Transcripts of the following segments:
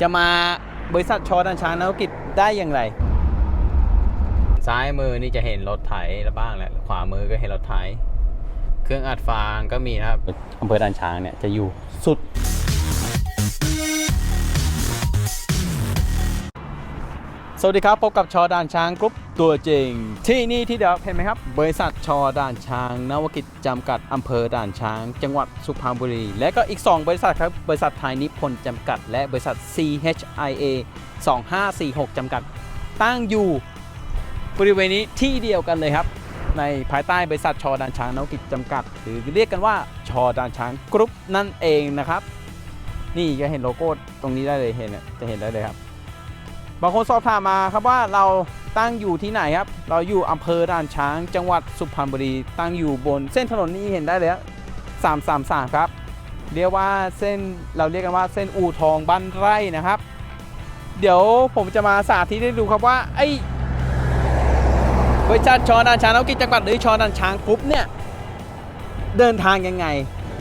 จะมาบริษัทชอดันช้างนวกิจได้อย่างไร ซ้ายมือนี่จะเห็นรถไถแล้วบ้างแหละขวามือก็เห็นรถไถ เครื่องอัดฟางก็มีนะครับอำเภอด่านช้างเนี่ยจะอยู่สุด สวัสดีครับ พบกับชอด่านช้างกรุ๊ปตัวจริง ที่นี่ที่เดียวเห็นไหมครับ บริษัทชอด่านช้างนวกิจจำกัดอำเภอด่านช้าง จังหวัดสุพรรณบุรี และก็อีก 2 บริษัทครับ บริษัทไทยนิพนธ์จำกัด และบริษัท CHIA 2546 จำกัด ตั้งอยู่บริเวณนี้ที่เดียวกันเลยครับ ในภายใต้บริษัทชอด่านช้างนวกิจจำกัด หรือเรียกกันว่าชอด่านช้างกรุ๊ปนั่นเองนะครับ นี่จะเห็นโลโก้ตรงนี้ได้เลยเห็นจะเห็นได้เลยครับ บางคนสอบถามมาครับว่าเราตั้งอยู่ที่ไหนครับ เราอยู่อำเภอด่านช้าง จังหวัดสุพรรณบุรี ตั้งอยู่บนเส้นถนนนี้เห็นได้เลยสามสามสามครับ เรียกว่าเส้นเราเรียกกันว่าเส้นอู่ทองบ้านไร่นะครับ เดี๋ยวผมจะมาสาธิตให้ดูครับว่าไอ้บริษัทชอด่านช้างนวกิจจังหวัดหรือชอด่านช้างกรุ๊ปเนี่ยเดินทางยังไง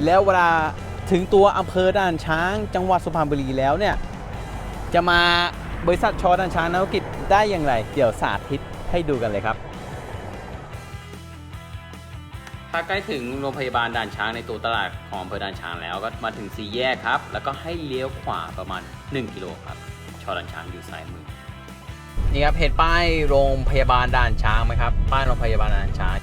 แล้วเวลาถึงตัวอำเภอด่านช้าง จังหวัดสุพรรณบุรีแล้วเนี่ยจะมา บริษัทชอดันช้างนวกิจได้อย่างไร เดี๋ยวสาธิตให้ดูกันเลยครับ ถ้าใกล้ถึงโรงพยาบาลด่านช้างในตัวตลาดของอำเภอด่านช้างแล้วก็มาถึงสี่แยกครับ แล้วก็ให้เลี้ยวขวาประมาณ 1 กิโลครับ ชอดันช้างอยู่ซ้ายมือ นี่ครับเห็นป้ายโรงพยาบาลด่านช้างไหมครับ ป้ายโรงพยาบาลด่านช้าง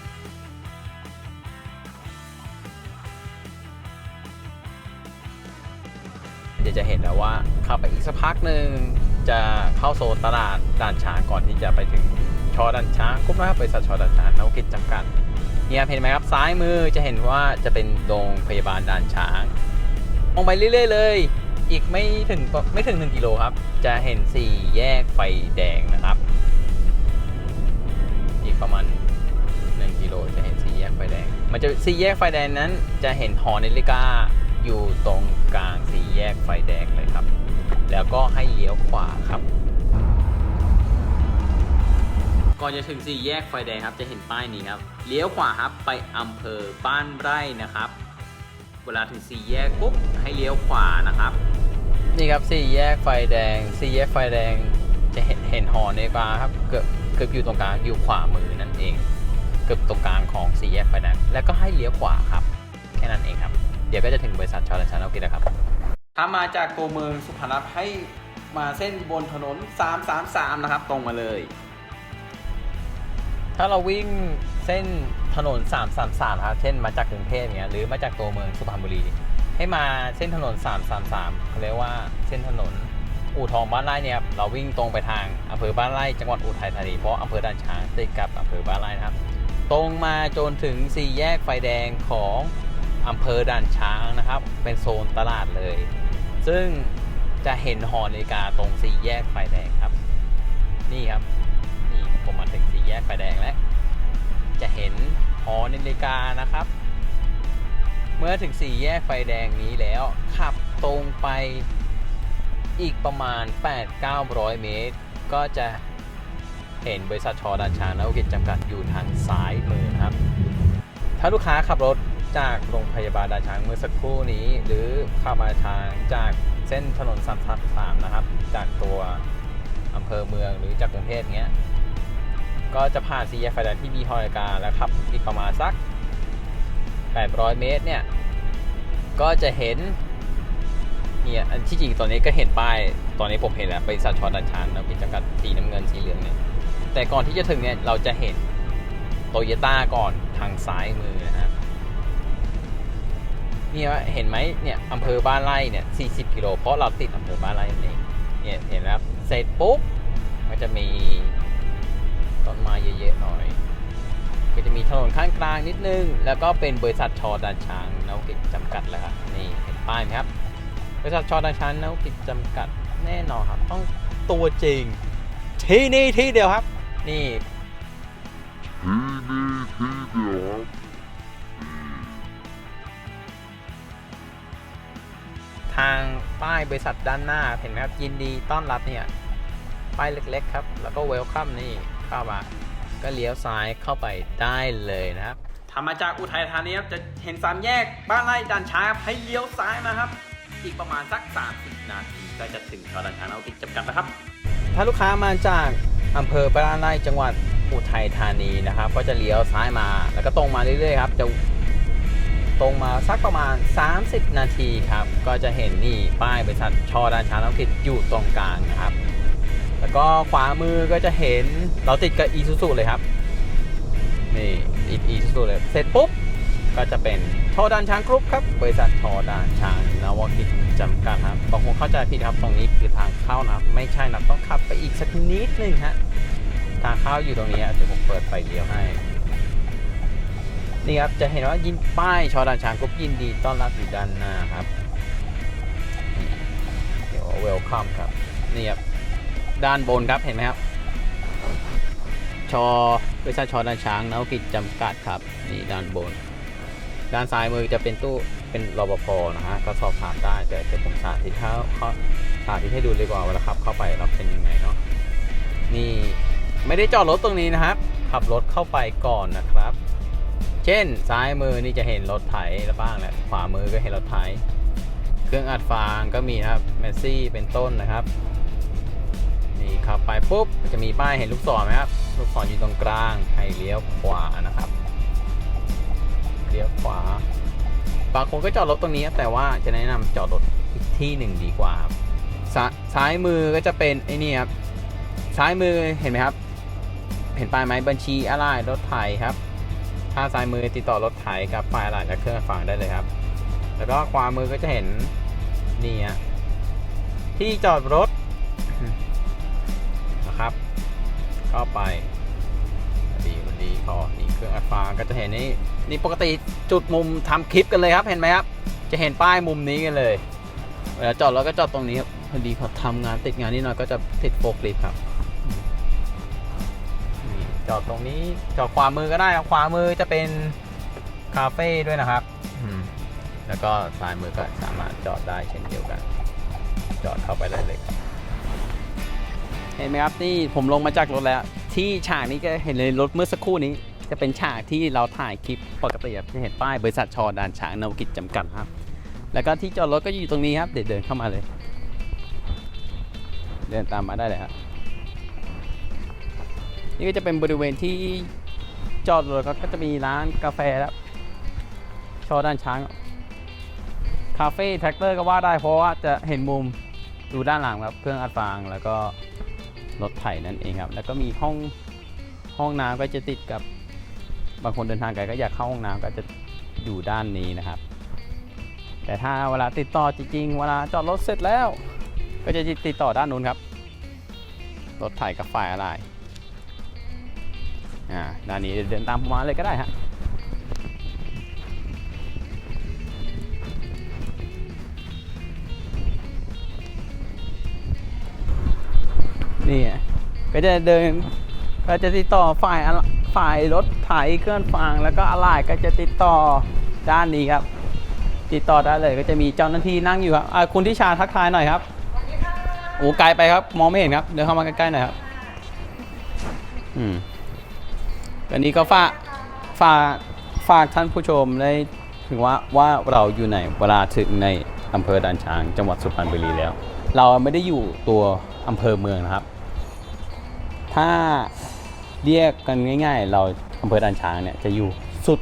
เดี๋ยวจะเห็นแล้วว่าเข้าไปอีกสักพักหนึ่ง จะเข้าโซนตลาดด่านช้างก่อนที่จะไปถึงชอด่านช้างกรุ๊ปนะครับบริษัทชอด่านช้างนวกิจจำกัดเนี่ยเห็นไหมครับซ้ายมือจะเห็นว่าจะเป็นโรงพยาบาลด่านช้างมองไปเรื่อย ๆ เลย อีกไม่ถึงไม่ถึง 1 กิโลครับ จะเห็น 4 แยกไฟแดงนะครับ อีกประมาณ 1 กิโลจะเห็นสีแยกไฟแดง มันจะสีแยกไฟแดงนั้น จะเห็นหอนาฬิกาอยู่ตรงกลางสีแยกไฟแดงเลยครับ ก็ให้เลี้ยวขวาครับก่อนจะถึงสี่แยกไฟแดงครับ จะเห็นป้ายนี้ครับ เลี้ยวขวาครับไปอำเภอบ้านไร่นะครับ เวลาถึงสี่แยกปุ๊บให้เลี้ยวขวานะครับ นี่ครับสี่แยกไฟแดงสี่แยกไฟแดงจะเห็นเห็นหอนาฬิกาครับเกือบเกือบอยู่ตรงกลางอยู่ขวามือนั่นเอง เกือบตรงกลางของสี่แยกไฟแดงแล้วก็ให้เลี้ยวขวาครับ แค่นั้นเองครับ เดี๋ยวก็จะถึงบริษัทชอลันชาแนลกินนะครับ ถ้ามาจากตัวเมืองสุพรรณบุรีให้มาเส้นบนถนน 333 นะครับ ตรงมาเลย ถ้าเราวิ่งเส้นถนน 333 ครับ เช่นมาจากกรุงเทพเนี้ยหรือมาจากตัวเมืองสุพรรณบุรี ให้มาเส้นถนน 333เขาเรียกว่าเส้นถนนอู่ทองบ้านไร่เนี่ยเราวิ่งตรงไปทางอำเภอบ้านไร่จังหวัดอุทัยธานีเพราะอำเภอด่านช้างติดกับอำเภอบ้านไร่นะครับ ตรงมาจนถึงสี่แยกไฟแดงของ อำเภอด่านช้างนะครับ เป็นโซนตลาดเลย ซึ่งจะเห็นหอนาฬิกาตรงสี่แยกไฟแดงครับ นี่ครับ นี่ผมมาถึงสี่แยกไฟแดงแล้ว จะเห็นหอนาฬิกานะครับ เมื่อถึงสี่แยกไฟแดงนี้แล้วขับตรงไปอีกประมาณ 8-900 เมตร ก็จะเห็นบริษัทชอดานชางนวกิจจำกัดอยู่ทางซ้ายมือครับ ถ้าลูกค้าขับรถ จากโรงพยาบาลดานช้างเมื่อสักครู่นี้ หรือเขับมาทางจากเส้นถนนสามสามสามนะครับ จากตัวอำเภอเมืองหรือจากกรุงเทพเงี้ย ก็จะผ่านสี่แยกไฟแดงที่มีฮอนาฬิกาแล้วขับอีกประมาณสัก 800 เมตรเนี่ย ก็จะเห็นเนี่ยอันที่จริงตอนนี้ก็เห็นป้าย ตอนนี้ผมเห็นแล้วบริษัทชอดันชานนะกิจการสีน้ำเงินสีเหลืองเนี่ย แต่ก่อนที่จะถึงเนี่ยเราจะเห็นโตโยต้าก่อนทางซ้ายมือนะฮะ นี่ว่าเห็นไหมเนี่ยอำเภอบ้านไร่เนี่ย40กิโลเพราะเราติดอำเภอบ้านไร่นั่นเองเนี่ยเห็นแล้วเสร็จปุ๊บมันจะมีต้นไม้เยอะๆหน่อย ก็จะมีถนนข้างกลางนิดนึง แล้วก็เป็นบริษัทชอดานช้างนวกิจจำกัดแล้วครับนี่เห็นป้ายไหมครับ บริษัทชอดานช้างนวกิจจำกัดแน่นอนครับ ต้องตัวจริง ที่นี่ที่เดียวครับ นี่ที่นี่ที่เดียวครับางป้ายบริษัทด้านหน้าเห็นไหมครับยินดีต้อนรับเนี่ยป้ายเล็กๆครับ แล้วก็เวลคัมนี่เข้ามาก็เลี้ยวซ้ายเข้าไปได้เลยนะครับถ้ามาจากอุทัยธานีครับจะเห็นสามแยกบ้านไร่ด่านช้างครับให้เลี้ยวซ้ายมาครับ อีกประมาณสัก 30 นาทีก็จะถึงชอดันช้างนวกิจจำกัดนะครับ ถ้าลูกค้ามาจากอำเภอปราณไร่จังหวัดอุทัยธานีนะครับ ก็จะเลี้ยวซ้ายมาแล้วก็ตรงมาเรื่อยๆครับจะ ตรงมาสักประมาณ 30 นาทีครับ ก็จะเห็นนี่ป้ายบริษัทชอดันช้างนวกิจอยู่ตรงกลางครับ แล้วก็ขวามือก็จะเห็นเราติดกับอีซูซูเลยครับนี่อีอีซูซูเลยเสร็จปุ๊บก็จะเป็นทอดานช้างกรุ๊ปครับ บริษัททอดานช้างนวกิจจำกัดครับบางคนเข้าใจผิดครับตรงนี้คือทางเข้านะไม่ใช่นะต้องขับไปอีกสักนิดนึงฮะทางเข้าอยู่ตรงนี้เดี๋ยวผมเปิดไฟเลี้ยวให้ นี่ครับจะเห็นว่ายินป้ายชอดานช้างกรุ๊ปยินดีต้อนรับอยู่ด้านหน้าครับเดี๋ยวเวลคัมครับนี่ครับด้านบนครับเห็นไหมครับชอบริษัทชอดานช้างนวกิจจำกัดครับนี่ด้านบน ด้านซ้ายมือจะเป็นตู้เป็นรปภนะฮะก็สอบถามได้แต่เดี๋ยวผมสาธิตเขาเขาสาธิตให้ดูเลยดีกว่าเวลาขับเข้าไปเราเป็นยังไงเนาะนี่ไม่ได้จอดรถตรงนี้นะครับ ขับรถเข้าไปก่อนนะครับ ช่นซ้ายมือนี่จะเห็นรถไถแล้วบ้างแหละขวามือก็เห็นรถไถเครื่องอัดฟางก็มีครับเมสซี่เป็นต้นนะครับนี่ขับไปปุ๊บจะมีป้ายเห็นลูกศรไหมครับลูกศรอยู่ตรงกลางให้เลี้ยวขวานะครับเลี้ยวขวาบางคนก็จอดรถตรงนี้ครับแต่ว่าจะแนะนำจอดรถอีกที่หนึ่งดีกว่าครับซาซ้ายมือก็จะเป็นไอ้นี่ครับซ้ายมือเห็นไหมครับ เห็นป้ายไหมบัญชีอะไรรถไถครับ ถ้าซ้ายมือติดต่อรถไถกับป้ายอะไรและเครื่องฟังได้เลยครับ แล้วก็ขวามือก็จะเห็นนี่ฮะที่จอดรถนะครับก็ไปดีวันดีพอนี่เครื่องอัดฟางก็จะเห็นนี่นี่ปกติจุดมุมทำคลิปกันเลยครับเห็นไหมครับ จะเห็นป้ายมุมนี้กันเลยเวลาจอดเราก็จอดตรงนี้ครับพอดีเขาทำงานติดงานนิดหน่อยก็จะติดโฟกลิฟครับ จอดตรงนี้จอดขวามือก็ได้ครับขวามือจะเป็นคาเฟ่ด้วยนะครับอืมแล้วก็ซ้ายมือก็สามารถจอดได้เช่นเดียวกัน จอดเข้าไปได้เลยครับเห็นไหมครับนี่ผมลงมาจากรถแล้ว ที่ฉากนี้ก็เห็นเลยรถเมื่อสักครู่นี้ จะเป็นฉากที่เราถ่ายคลิปปกติครับจะเห็นป้ายบริษัทชอดานช้างนวกิจจำกัดครับ แล้วก็ที่จอดรถก็อยู่ตรงนี้ครับเดี๋ยวเดินเข้ามาเลย เดินตามมาได้เลยครับ นี่ก็จะเป็นบริเวณที่จอดรถก็จะมีร้านกาแฟแล้วชอด้านช้างคาเฟ่แท็กเตอร์ก็ว่าได้เพราะว่าจะเห็นมุมดูด้านหลังครับเครื่องอัดฟางแล้วก็รถไถนั่นเองครับ แล้วก็มีห้องห้องน้ำก็จะติดกับบางคนเดินทางไกลก็อยากเข้าห้องน้ำก็จะอยู่ด้านนี้นะครับ แต่ถ้าเวลาติดต่อจริงๆเวลาจอดรถเสร็จแล้ว ก็จะติดต่อด้านนู้นครับ รถไถกับฝ่ายอะไร อ่าด้านนี้เดินตามผมมาเลยก็ได้ฮะนี่ก็จะเดินก็จะติดต่อฝ่ายอะฝ่ายรถไถเครื่องฟางแล้วก็อะไหล่ก็จะติดต่อด้านนี้ครับ ติดต่อได้เลยก็จะมีเจ้าหน้าที่นั่งอยู่ครับอ่าคุณทิชาทักทายหน่อยครับโอ้ไกลไปครับ มองไม่เห็นครับ เดินเข้ามาใกล้ๆหน่อยครับ อืมต อนนี้ก็ฝากฝากฝากท่านผู้ชมได้ถึงว่าว่าเราอยู่ไหนเวลาถึงในอำเภอด่านช้าง จังหวัดสุพรรณบุรีแล้ว เราไม่ได้อยู่ตัวอำเภอเมืองนะครับ ถ้าเรียกกันง่าย ๆ เราอำเภอด่านช้างเนี่ยจะอยู่สุด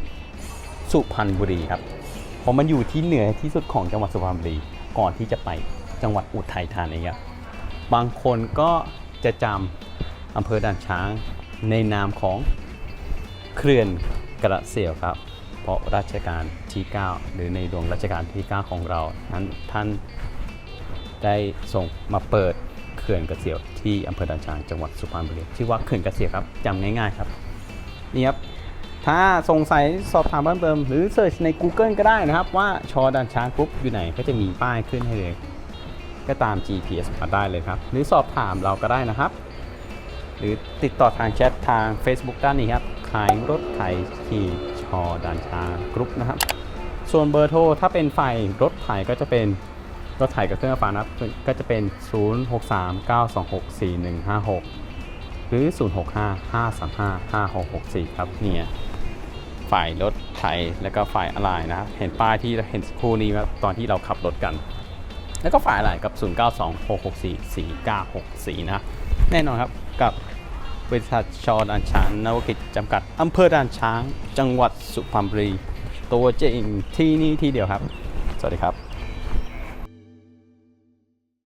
สุพรรณบุรีครับเพราะมันอยู่ที่เหนือที่สุดของจังหวัดสุพรรณบุรีก่อนที่จะไปจังหวัดอุทัยธานีครับบางคนก็จะจำอำเภอด่านช้างในนามของ เขื่อนกระเสียวครับ เพราะรัชกาลที่ 9 หรือในหลวงรัชกาลที่ 9 ของเรานั้นท่านได้ส่งมาเปิดเขื่อนกระเสียวที่อำเภอด่านช้างจังหวัดสุพรรณบุรีชื่อว่าเขื่อนกระเสียวครับจำง่ายๆครับนี่ครับถ้าสงสัยสอบถามเพิ่มเติม หรือเสิร์ชใน Google ก็ได้นะครับ ว่าชอด่านช้างกรุ๊ปอยู่ไหนก็จะมีป้ายขึ้นให้เลย ก็ตาม GPS มาได้เลยครับ หรือสอบถามเราก็ได้นะครับ หรือติดต่อทางแชททาง Facebook ด้านนี้ครับ ขายรถไถขี่ชอด่านช้างกรุ๊ปนะครับ ส่วนเบอร์โทรถ้าเป็นฝ่ายรถไถก็จะเป็นรถไถกับเครื่องฟ้านะครับก็จะเป็น 0639264156 หรือ 0655355664 ครับเนี่ยฝ่ายรถไถแล้วก็ฝ่ายอะไรนะเห็นป้ายที่เห็นสักครู่นี้ครับตอนที่เราขับรถกัน แล้วก็ฝ่ายหลายกับ 0926644964 นะ แน่นอนครับกับ บริษัทชอด่านช้างนวกิจจำกัดอำเภอด่านช้าง จังหวัดสุพรรณบุรี ตัวจริงที่นี่ที่เดียวครับ สวัสดีครับ